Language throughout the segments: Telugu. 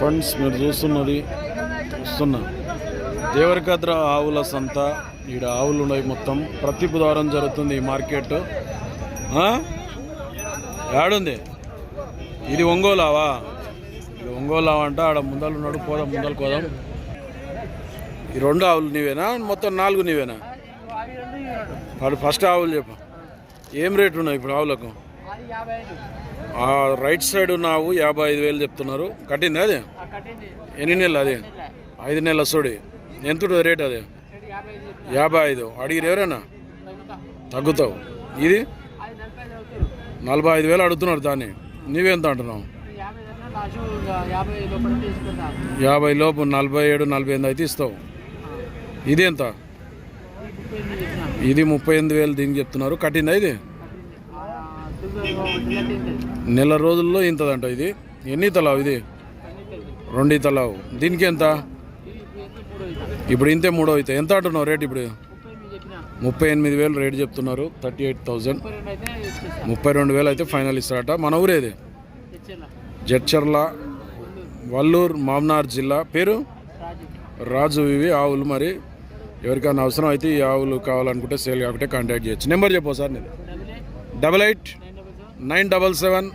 ఫ్రెండ్స్ మీరు చూస్తున్నది చూస్తున్నా. దేవరకద్ర ఆవుల సంత ఈడ ఆవులు ఉన్నాయి మొత్తం. ప్రతి బుధవారం జరుగుతుంది ఈ మార్కెట్. ఏడుంది? ఇది ఒంగోలావా? ఇది ఒంగోలావా అంట ఆడ ముందలు ఉన్నాడు పోదాం ముందలు పోదాం. ఈ రెండు ఆవులు నీవేనా? మొత్తం నాలుగు నీవేనా? వాడు ఫస్ట్ ఆవులు చెప్పు. ఏం రేటు ఉన్నాయి ఇప్పుడు ఆవులకు? ఆ రైట్ సైడ్ ఆవు యాభై ఐదు వేలు చెప్తున్నారు. కట్టింది అది? ఎన్ని నెలలు అది? ఐదు నెలల సోడి. ఎంత రేట్ అది? యాభై ఐదు. అడిగిరు ఎవరైనా? తగ్గుతావు. ఇది? నలభై ఐదు వేలు అడుగుతున్నారు దాన్ని. నీవెంత అంటున్నావు? యాభై లోపు నలభై ఏడు నలభై ఎనిమిది అయితే ఇస్తావు. ఇది ఎంత ఇది ముప్పై ఎనిమిది వేలు దీనికి చెప్తున్నారు. కట్టిందా ఇది? నెల రోజుల్లో ఇంతదంట ఇది. ఎన్ని తలావు ఇది? రెండు తలావు. దీనికి ఎంత? ఇప్పుడు ఇంతే మూడో అయితే. ఎంత అంటున్నావు రేట్ ఇప్పుడు? ముప్పై ఎనిమిది వేలు రేట్ చెప్తున్నారు. థర్టీ ఎయిట్ థౌజండ్ ముప్పై రెండు వేలు అయితే ఫైనల్ ఇస్తారట. మన ఊరేది జడ్చర్ల వల్లూరు మామ్నార్ జిల్లా. పేరు? రాజు ఇవి ఆవులు మరి. ఎవరికైనా అవసరం అయితే ఈ ఆవులు కావాలనుకుంటే సేల్ కాకుంటే కాంటాక్ట్ చేయొచ్చు. నెంబర్ చెప్పు సార్ నేను double eight nine double seven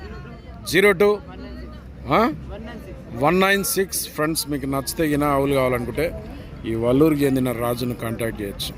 zero two one nine six. Friends మీకు నచ్చితే గిన ఆవులు కావాలనుకుంటే ఈ వల్లూరుకి చెందిన రాజును కాంటాక్ట్ చేయొచ్చు.